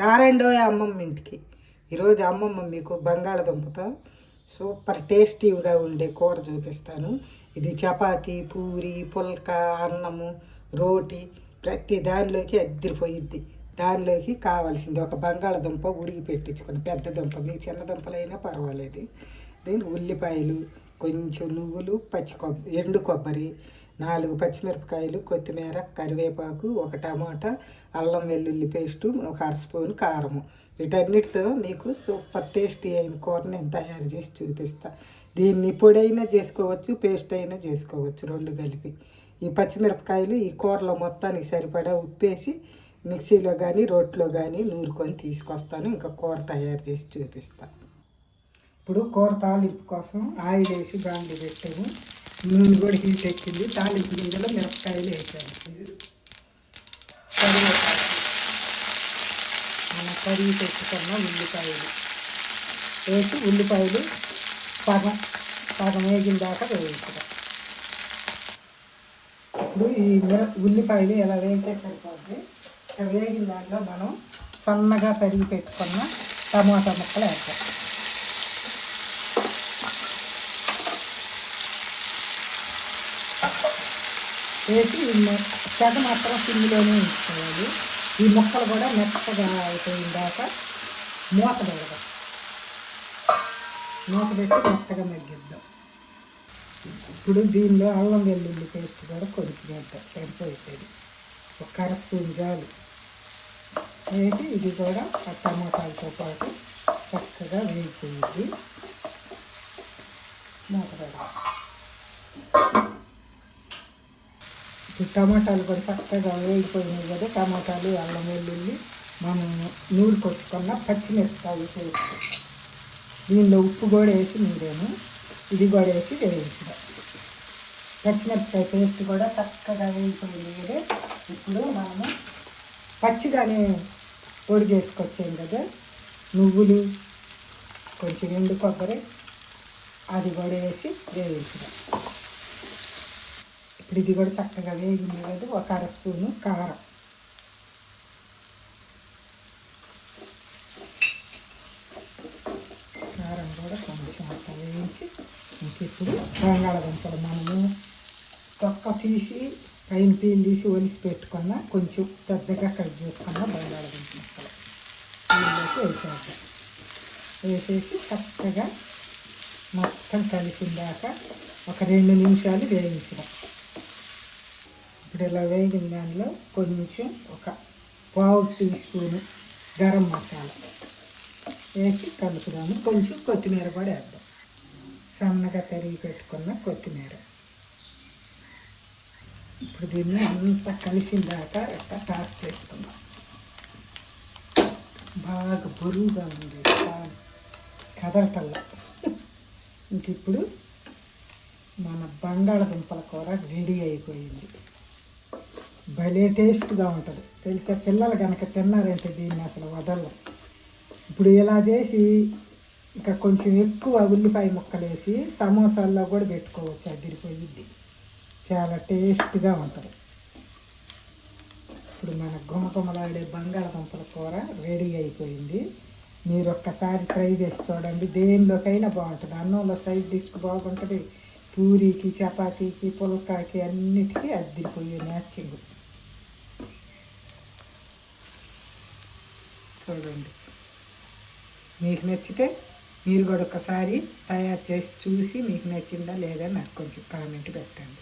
రారండో అమ్మమ్మ ఇంటికి. ఈరోజు అమ్మమ్మ మీకు బంగాళదుంపతో సూపర్ టేస్టీగా ఉండే కూర చూపిస్తాను. ఇది చపాతీ పూరి పుల్క అన్నము రోటి ప్రతి దానిలోకి అద్దరిపోయిద్ది. దానిలోకి కావాల్సింది ఒక బంగాళదుంప ఉడికి పెట్టించుకుని పెద్ద దుంప మీ చిన్న దుంపలైనా పర్వాలేదు. దీని ఉల్లిపాయలు కొంచెం నువ్వులు పచ్చి కొబ్బరి ఎండు కొబ్బరి నాలుగు పచ్చిమిరపకాయలు కొత్తిమీర కరివేపాకు ఒక టమాటా అల్లం వెల్లుల్లి పేస్టు ఒక అర స్పూన్ కారము. వీటన్నిటితో మీకు సూపర్ టేస్టీ అయిన కూర నేను తయారు చేసి చూపిస్తా. దీన్ని పొడైనా చేసుకోవచ్చు పేస్ట్ అయినా చేసుకోవచ్చు రెండు కలిపి. ఈ పచ్చిమిరపకాయలు ఈ కూరలో మొత్తానికి సరిపడా ఉప్పేసి మిక్సీలో కానీ రోట్లో కానీ నూరుకొని తీసుకొస్తాను. ఇంకా కూర తయారు చేసి చూపిస్తాను ఇప్పుడు కూర తాలింపు కోసం ఆయిల్ వేసి బాండి పెట్టాము. నూనె కూడా హీట్ ఎక్కింది. తాలింపు గింజలో మిరపకాయలు వేసాను మనం కరిగి పెట్టుకున్న ఉల్లిపాయలు. వేసి ఉల్లిపాయలు సగం సగం వేగిన దాకా వేయించడం ఇప్పుడు ఈ మిర ఉల్లిపాయలు ఎలా వేస్తే సరిపోద్ది? వేగిన దాంట్లో మనం సన్నగా తరిగి పెట్టుకున్న టమాటా ముక్కలు వేస్తాం వేసి చెద మాత్రం సిమ్లోనే ఉంచుకోవాలి. ఈ ముక్కలు కూడా మెత్తగా అయిపోయిన దాకా మూత పెడదాం మూత పెట్టి మెత్తగా మగ్గిద్దాం. ఇప్పుడు దీనిలో అల్లం వెల్లుల్లి పేస్ట్ కూడా కొంచెం వేద్దాం. సరిపోతుంది ఒక అర స్పూన్ జాలు వేసి ఇది కూడా ఆ టమాటాలతో పాటు చక్కగా వేయిపోయింది మూత పెడదాం. టమాటాలు కూడా చక్కగా వేగిపోయినాయి కదా టమాటాలు అల్లం వెల్లుల్లి మనం నూరుకొచ్చుకున్న పచ్చిమిరపకాయలు పేస్ట్ దీనిలో ఉప్పు కూడా వేసి నూరాను ఇది కూడా వేసి వేయించడం. పచ్చిమిరపకాయ పేస్ట్ కూడా చక్కగా వేగిపోయింది కదా. ఇప్పుడు మనము పచ్చిగానే పొడి చేసుకొచ్చాం కదా. నువ్వులు కొంచెం ఎండు కొబ్బరి అది కూడా వేసి వేయించడం. ఇప్పుడు ఇది కూడా చక్కగా వేగింది కదా ఒక అర స్పూను కారం. కారం కూడా కొంచెం అట్లా వేయించి ఇంక ఇప్పుడు బంగాళదుంపలు మనము తొక్క తీసి పైన పీలు తీసి ఒలిసి పెట్టుకున్న కొంచెం పెద్దగా కట్ చేసుకున్న బంగాళదుంప ముక్కలు. దీనిలోకి వేసేద్దాం. వేసేసి చక్కగా మొత్తం కలిసిందాక ఒక రెండు నిమిషాలు వేయించడం. ఇప్పుడు ఇలా వేగిన దానిలో కొంచెం ఒక పావు టీ స్పూను గరం మసాలా వేసి కలుపుదాము. కొంచెం కొత్తిమీర కూడా వేద్దాం. సన్నగా తరిగి పెట్టుకున్న కొత్తిమీర. ఇప్పుడు దీన్ని అంతా కలిసిన దాకా ఇట్లా టాస్ చేసుకుందాం. బాగా బరువుగా ఉంది. కదలతల్ల ఇంక ఇప్పుడు మన బంగాళదుంపల కూర రెడీ అయిపోయింది. భలే టేస్ట్గా ఉంటుంది. తెలిసే పిల్లలు కనుక తిన్నారంటే దీన్ని అసలు వదలరు. ఇప్పుడు ఇలా చేసి ఇంకా కొంచెం ఎక్కువ ఉల్లిపాయ ముక్కలు వేసి సమోసాల్లో కూడా పెట్టుకోవచ్చు. అదిరిపోయిద్ది. చాలా టేస్ట్గా ఉంటుంది. ఇప్పుడు మన గుమగుమలాడే బంగాళదుంపల కూర రెడీ అయిపోయింది. మీరు ఒక్కసారి ట్రై చేసి చూడండి. దేనిలోకైనా బాగుంటుంది. అన్నంలో సైడ్ డిష్కి బాగుంటుంది. పూరీకి చపాతీకి పుల్కాకి అన్నిటికీ అద్దిరిపోయే మ్యాచింగ్. చూడండి మీకు నచ్చితే మీరు కూడా ఒకసారి తయారు చేసి చూసి మీకు నచ్చిందా లేదా నాకు కొంచెం కామెంట్ పెట్టండి.